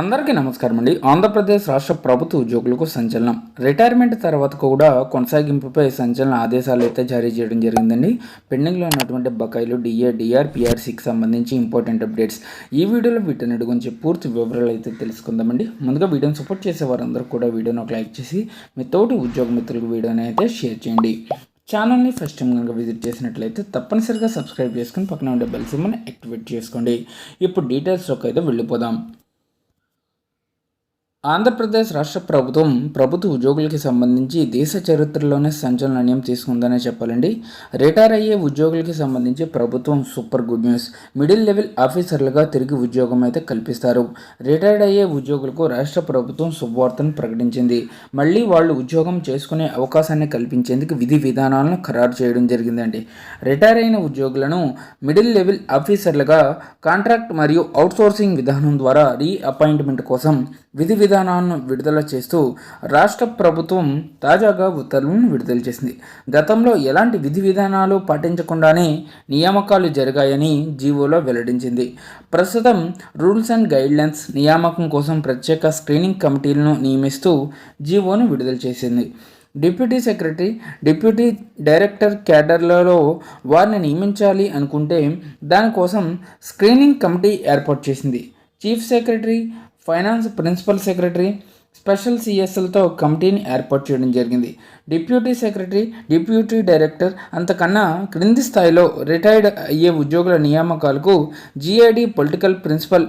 అందరికీ నమస్కారం అండి. ఆంధ్రప్రదేశ్ రాష్ట్ర ప్రభుత్వ ఉద్యోగులకు సంచలనం. రిటైర్మెంట్ తర్వాత కూడా కొనసాగింపుపై సంచలన ఆదేశాలు అయితే జారీ చేయడం జరిగిందండి. పెండింగ్లో ఉన్నటువంటి బకాయిలు డిఏ డిఆర్ పిఆర్సీకి సంబంధించి ఇంపార్టెంట్ అప్డేట్స్. ఈ వీడియోలో వీటన్నిటి గురించి పూర్తి వివరాలు అయితే తెలుసుకుందామండి. ముందుగా వీడియోని సపోర్ట్ చేసే వారందరూ కూడా వీడియోని ఒక లైక్ చేసి మీ తోటి ఉద్యోగ మిత్రులకు వీడియోని అయితే షేర్ చేయండి. ఛానల్ని ఫస్ట్ టైం కనుక విజిట్ చేసినట్లయితే తప్పనిసరిగా సబ్స్క్రైబ్ చేసుకుని పక్కన ఉండే బెల్ సిమ్మని యాక్టివేట్ చేసుకోండి. ఇప్పుడు డీటెయిల్స్లోకి అయితే వెళ్ళిపోదాం. ఆంధ్రప్రదేశ్ రాష్ట్ర ప్రభుత్వం ప్రభుత్వ ఉద్యోగులకి సంబంధించి దేశ చరిత్రలోనే సంచలన నిర్ణయం తీసుకుందనే చెప్పాలండి. రిటైర్ అయ్యే ఉద్యోగులకి సంబంధించి ప్రభుత్వం super good news. Middle level ఆఫీసర్లుగా తిరిగి ఉద్యోగం అయితే కల్పిస్తారు. రిటైర్డ్ అయ్యే ఉద్యోగులకు రాష్ట్ర ప్రభుత్వం శుభవార్తను ప్రకటించింది. మళ్ళీ వాళ్ళు ఉద్యోగం చేసుకునే అవకాశాన్ని కల్పించేందుకు విధి విధానాలను ఖరారు చేయడం జరిగిందండి. రిటైర్ అయిన ఉద్యోగులను మిడిల్ లెవెల్ ఆఫీసర్లుగా కాంట్రాక్ట్ మరియు అవుట్సోర్సింగ్ విధానం ద్వారా రీ అపాయింట్మెంట్ కోసం విధి విధానం విధానాలను విడుదల చేస్తూ రాష్ట్ర ప్రభుత్వం తాజాగా ఉత్తర్వులను విడుదల చేసింది. గతంలో ఎలాంటి విధి విధానాలు పాటించకుండానే నియామకాలు జరిగాయని జీవోలో వెల్లడించింది. ప్రస్తుతం రూల్స్ అండ్ గైడ్లైన్స్ నియామకం కోసం ప్రత్యేక స్క్రీనింగ్ కమిటీలను నియమిస్తూ జీవోను విడుదల చేసింది. డిప్యూటీ సెక్రటరీ డిప్యూటీ డైరెక్టర్ క్యాడర్లలో వారిని నియమించాలి అనుకుంటే దానికోసం స్క్రీనింగ్ కమిటీ ఏర్పాటు చేసింది. Chief secretary finance principal secretary special సిఎస్ఎల్తో కమిటీని ఏర్పాటు చేయడం జరిగింది. డిప్యూటీ సెక్రటరీ డిప్యూటీ డైరెక్టర్ అంతకన్నా క్రింది స్థాయిలో రిటైర్డ్ అయ్యే ఉద్యోగుల నియామకాలకు జిఐడి పొలిటికల్ ప్రిన్సిపల్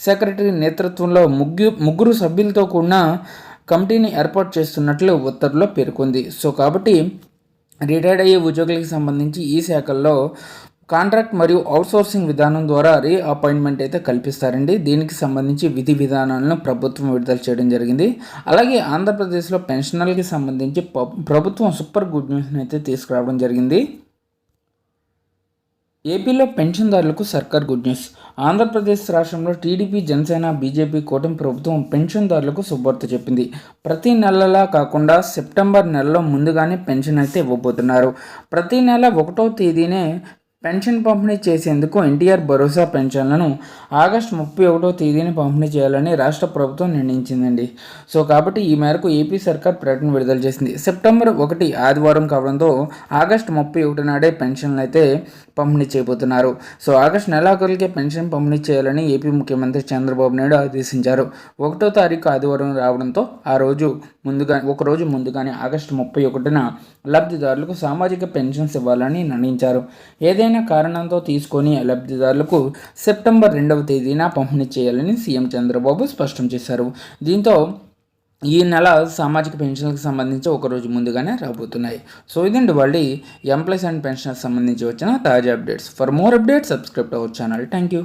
సెక్రటరీ నేతృత్వంలో ముగ్గు ముగ్గురు సభ్యులతో కూడిన కమిటీని ఏర్పాటు చేస్తున్నట్లు ఉత్తర్వులో పేర్కొంది. సో కాబట్టి రిటైర్డ్ అయ్యే ఉద్యోగులకు సంబంధించి ఈ శాఖల్లో కాంట్రాక్ట్ మరియు అవుట్సోర్సింగ్ విధానం ద్వారా రీ అపాయింట్మెంట్ అయితే కల్పిస్తారండి. దీనికి సంబంధించి విధి విధానాలను ప్రభుత్వం విడుదల చేయడం జరిగింది. అలాగే ఆంధ్రప్రదేశ్లో పెన్షనర్లకి సంబంధించి ప్రభుత్వం సూపర్ గుడ్ న్యూస్ని అయితే తీసుకురావడం జరిగింది. ఏపీలో పెన్షన్దారులకు సర్కార్ గుడ్ న్యూస్. ఆంధ్రప్రదేశ్ రాష్ట్రంలో టీడీపీ జనసేన బీజేపీ కూటమి ప్రభుత్వం పెన్షన్దారులకు శుభార్త చెప్పింది. ప్రతి నెలలా కాకుండా సెప్టెంబర్ నెలలో ముందుగానే పెన్షన్ అయితే ఇవ్వబోతున్నారు. ప్రతి నెల ఒకటో తేదీనే పెన్షన్ పంపిణీ చేసేందుకు ఎన్టీఆర్ భరోసా పెన్షన్లను ఆగస్టు ముప్పై ఒకటో తేదీని పంపిణీ చేయాలని రాష్ట్ర ప్రభుత్వం నిర్ణయించిందండి. సో కాబట్టి ఈ మేరకు ఏపీ సర్కార్ ప్రకటన విడుదల చేసింది. సెప్టెంబర్ ఒకటి ఆదివారం కావడంతో ఆగస్టు ముప్పై ఒకటి నాడే పెన్షన్లు అయితే పంపిణీ చేయబోతున్నారు. సో ఆగస్టు నెలాఖరులకే పెన్షన్ పంపిణీ చేయాలని ఏపీ ముఖ్యమంత్రి చంద్రబాబు నాయుడు ఆదేశించారు. ఒకటో తారీఖు ఆదివారం రావడంతో ఆ రోజు ముందుగా ఒకరోజు ముందుగానే ఆగస్టు ముప్పై ఒకటిన లబ్ధిదారులకు సామాజిక పెన్షన్స్ ఇవ్వాలని నిర్ణయించారు. ఏదైనా కారణంతో తీసుకొని లబ్ధిదారులకు సెప్టెంబర్ రెండవ తేదీన పంపిణీ చేయాలని సీఎం చంద్రబాబు స్పష్టం చేశారు. దీంతో ఈ నెల సామాజిక పెన్షన్లకు సంబంధించి ఒకరోజు ముందుగానే రాబోతున్నాయి. సో ఇదండి వాళ్ళు ఎంప్లాయీస్ అండ్ పెన్షన్కి సంబంధించి వచ్చిన తాజా updates. For more updates subscribe our channel thank you